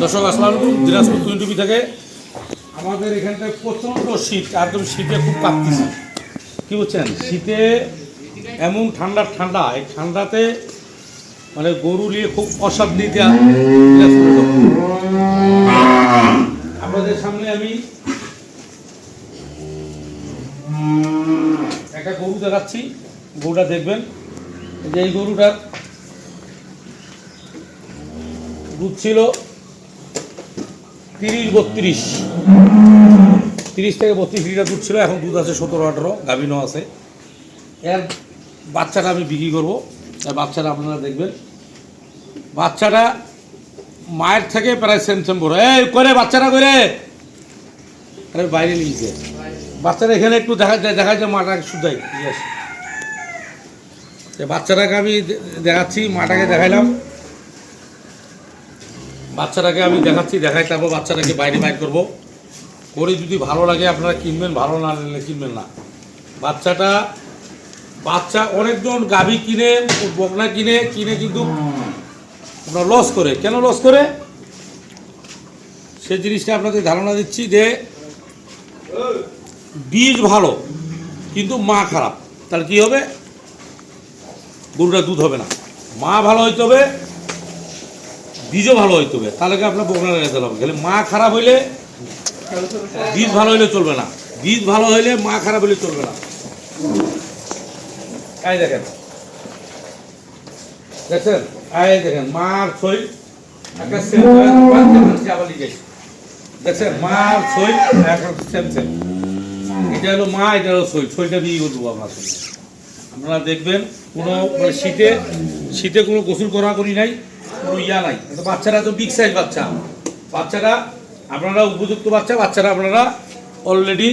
দর্শক আলাইকুম। দিনাজপুর টুয়েন্টি থেকে আমাদের এখানটায় প্রচণ্ড শীত, একদম শীতে খুব কাঁপতেছে। কি বলছেন? শীতে এমন ঠান্ডা ঠান্ডা। এই ঠান্ডাতে মানে গরু নিয়ে খুব অসাধ্য আপনাদের সামনে আমি একটা গরু দেখাচ্ছি। গরুটা দেখবেন। যে এই গরুটার দুধ ছিল তিরিশ বত্রিশ। তিরিশ থেকে বত্রিশ লিটার দুধ ছিল। এখন দুধ আছে সতেরো, আঠারো, গাভিনও আছে। এর বাচ্চাটা আমি বিক্রি করব। এর বাচ্চাটা আপনারা দেখবেন। বাচ্চাটা মায়ের থেকে প্রায় সেম সেম বড়। এই করে বাচ্চাটা করে আরে বাইরে নিয়েছে বাচ্চারা এখানে একটু দেখা যায় দেখা যায় মাটা শুধাই। বাচ্চাটাকে আমি দেখাচ্ছি, মাটাকে দেখাইলাম। বাচ্চাটাকে আমি দেখাচ্ছি, দেখাই তারপর বাচ্চাটাকে বাইরে বাইর করব। করে যদি ভালো লাগে, আপনারা কিনবেন, ভালো না লাগলে কিনবেন না। বাচ্চাটা বাচ্চা অনেকজন গাভী কিনে, বকনা কিনে কিনে কিন্তু আপনার লস করে। কেন লস করে? সে জিনিসটা আপনাদের ধারণা দিচ্ছি যে বীজ ভালো, কিন্তু মা খারাপ। তাহলে কি হবে? গরুটা দুধ হবে না। মা ভালো হইতে হবে, বীজও ভালো হইতে হবে। তাহলে কি আপনার বকনা লাগাতে হবে? গেলে মা খারাপ হইলে বীজ ভালো হইলে চলবে না। বীজ ভালো হইলে মা খারাপ হইলে চলবে না। এই দেখেন। দেখছেন? এই দেখেন, মার ছই। একটা মার সেম এটা হলো মা, এটা হলো ছই। ছইটা বিয়ে করে দেবো আপনার দেখবেন, কোনো মানে শীতে শীতে কোনো গোসল করা করি নাই, কোনো ইয়া নাই। বাচ্চারা তো বিগ সাইজ বাচ্চা। বাচ্চারা, আপনারা উপযুক্ত বাচ্চা, বাচ্চারা আপনারা অলরেডি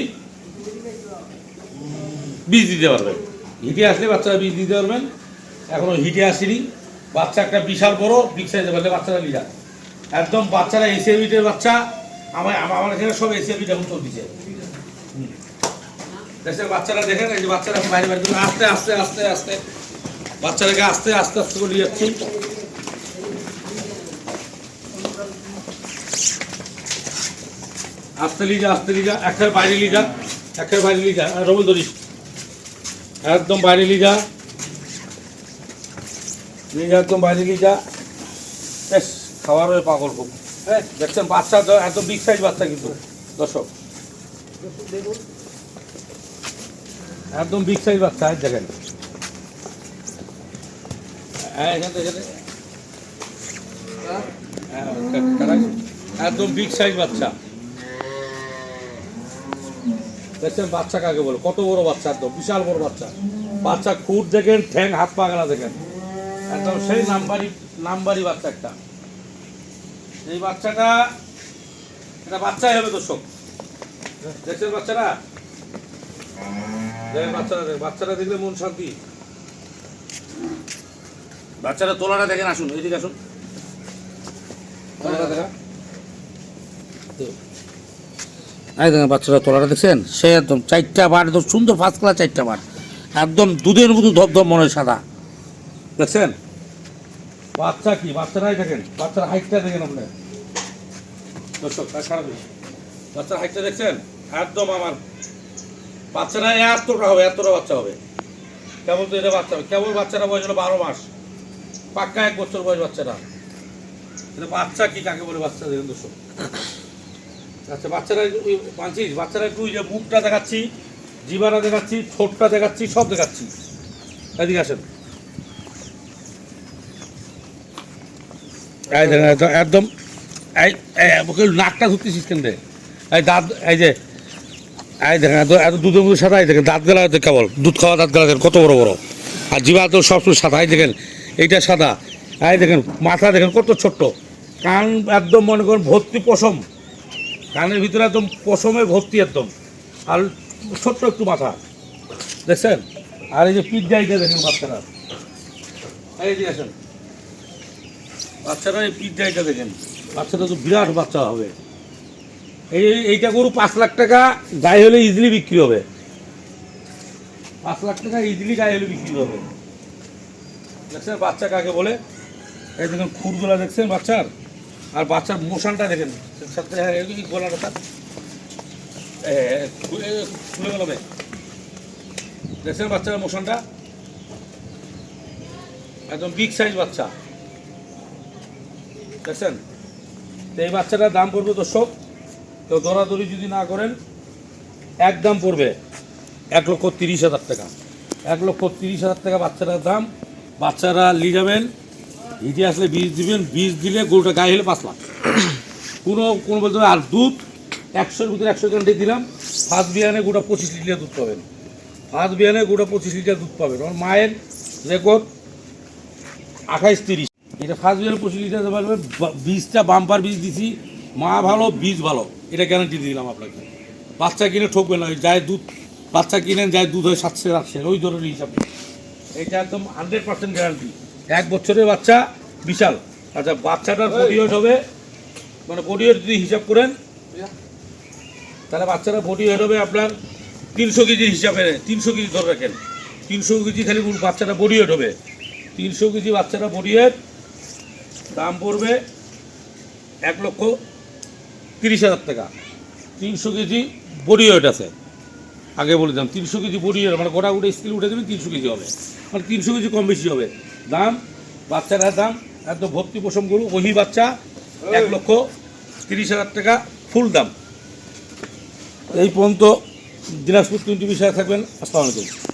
বীজ দিতে পারবেন। হিটে আসলে বাচ্চারা বীজ দিতে পারবেন। এখনও হিটে আসেনি। বাচ্চা একটা বিশাল বড় বিগ সাইজে বললে বাচ্চারা লিডার একদম বাচ্চারা এসিয়া বিটের বাচ্চা। আমার আমার এখানে সব এসিয়া বিট এখন চলতেছে দেশের বাচ্চারা দেখেন, এই যে বাচ্চারা এখন বাইরে বাইরে আস্তে আস্তে আস্তে আস্তে, বাচ্চারাকে আস্তে আস্তে আস্তে করে যাচ্ছি। আস্তে লিজা আস্তে লিজা একের বাইরে লিজা একের বাইরে লিজা রবল ধরিস একদম বাইরে লিজা লিজা একদম বাইরে লিজা বেশ খাওয়ার হয়ে পাগল খুব। হ্যাঁ দেখছেন বাচ্চা তো একদম বিগ সাইজ বাচ্চা কিন্তু। দর্শক একদম বিগ সাইজ বাচ্চা দেখেন। হ্যাঁ এখান হ্যাঁ, একদম বিগ সাইজ বাচ্চা। দেখছেন বাচ্চা কাকে বলে? কত বড় বাচ্চা একদম, বিশাল বড় বাচ্চা। বাচ্চা খুঁট দেখেন, ঠ্যাং হাত পা গেলা দেখেন। একদম সেই নাম্বারি নাম্বারি বাচ্চা একটা। এই বাচ্চাটা, এটা বাচ্চাই হবে দর্শক। দেখছেন বাচ্চারা দেখেন বাচ্চারা দেখেন। বাচ্চারা দেখলে মন শান্তি। বাচ্চারা তোলাটা দেখেন, আসুন, এইদিকে আসুন। তোলাটা দেখা। দেখেন বাচ্চারা তোলাটা দেখছেন? সে একদম চারটা বার, একদম সুন্দর ফার্স্ট ক্লাস চারটা বার। একদম দুধের মতো ধপধপ মনে হয় সাদা। দেখছেন? বাচ্চা কি? বাচ্চারাই দেখেন। বাচ্চার হাইটটা দেখেন আপনি। দর্শক বাচ্চার হাইটটা দেখছেন? একদম আমার। বাচ্চারা এতটা হবে, এতটা বাচ্চা হবে। কেবল তো এটা বাচ্চা হবে। কেবল বাচ্চারা বয়স হলো বারো মাস। পাক্কা এক বছর বয়স বাচ্চারা। এটা বাচ্চা কি, কাকে বলে বাচ্চা দেখেন দর্শক? আচ্ছা বাচ্চারা মানছিস বাচ্চারা একটু যে মুখটা দেখাচ্ছি জিবারা দেখাচ্ছি, ঠোঁটটা দেখাচ্ছি, সব দেখাচ্ছি। এদিকে আসেন। এই দেখেন, একদম- এই নাকটা ধরতেছিস কেন? এই দাঁত, এই যে, এই দেখেন, এত দুধের মধ্যে সাদা, এই দেখেন, দাঁত গেলা কেবল। দুধ খাওয়া দাঁত গেলা কত বড় বড়। আর জিবা তো সবসময় সাদা, এই দেখেন, এইটা সাদা। এই দেখেন, মাথা দেখেন, কত ছোট্ট। কান একদম মনে করেন ভর্তি পশম। কানের ভিতরে একদম পশমে ভর্তি একদম। আর ছোট্ট একটু মাথা। দেখছেন? আর এই যে পিঠ যাইতে দেখেন বাচ্চারা এই যে বাচ্চাটা এই পিঠ ডাইটা দেখেন। বাচ্চাটা তো বিরাট বাচ্চা হবে। এই এইটা গরু পাঁচ লাখ টাকা গায়ে হলে ইজিলি বিক্রি হবে। পাঁচ লাখ টাকা ইজিলি গায়ে হলে বিক্রি হবে। দেখছেন বাচ্চা কাকে বলে? এই দেখেন খুরগুলা দেখছেন বাচ্চার? আর বাচ্চার মোশনটা দেখেন। হ্যাঁ, গেল। দেখছেন বাচ্চার মোশনটা? একদম বিগ সাইজ বাচ্চা। দেখছেন? তো এই বাচ্চাটার দাম পড়বে দর্শক তো দরাদরি যদি না করেন এক দাম পড়বে এক লক্ষ তিরিশ হাজার টাকা। এক লক্ষ তিরিশ হাজার টাকা বাচ্চাটার দাম। বাচ্চারা নিয়ে যাবেন হিটে আসলে বীজ দিবেন, বীজ দিলে গরুটা গায়ে হলে পাঁচ লাখ কোনো কোনো বলতে আর দুধ একশোর ভিতরে একশো গ্যারান্টি দিলাম ফার্স্ট বিয়ানে গোটা পঁচিশ লিটার দুধ পাবেন। ফার্স্ট বিয়ানে গোটা পঁচিশ লিটার দুধ পাবেন। আমার মায়ের রেকর্ড আঠাইশ তিরিশ। এটা ফার্স্ট বিয়ানে পঁচিশ লিটার বা- বীজটা বাম্পার বীজ দিছি, মা ভালো, বীজ ভালো, এটা গ্যারান্টি দিলাম আপনাকে। বাচ্চা কিনে ঠকবে না যায় দুধ, বাচ্চা কিনেন যায় দুধ হয় সাতশো, আটশো, ওই ধরনের হিসাব। এটা একদম হান্ড্রেড পার্সেন্ট গ্যারান্টি এক বছরের বাচ্চা বিশাল। আচ্ছা বাচ্চাটার বডি ওয়েট হবে মানে বডি ওয়েট যদি হিসাব করেন, তাহলে বাচ্চাটা বডি ওয়েট হবে আপনার তিনশো কেজি হিসাবে, তিনশো কেজি ধরে রাখেন। তিনশো কেজি খালি বাচ্চাটা বডি ওয়েট হবে। তিনশো কেজি বাচ্চাটা বডি ওয়েট দাম পড়বে এক লক্ষ তিরিশ হাজার টাকা। তিনশো কেজি বডি ওয়েট আছে। আগে বলে দিলাম, তিনশো কেজি বডি ওয়েট মানে গোটা গোটা স্কিল উঠে দেবেন তিনশো কেজি হবে। মানে তিনশো কেজি কম বেশি হবে। দাম, বাচ্চাটার দাম একদম ভক্তি পোষণ গরু, ওহি বাচ্চা, এক লক্ষ তিরিশ হাজার টাকা, ফুল দাম। এই পর্যন্ত দিনাজপুর টোয়েন্টি বিষয়ে থাকবেন। আসসালামু আলাইকুম।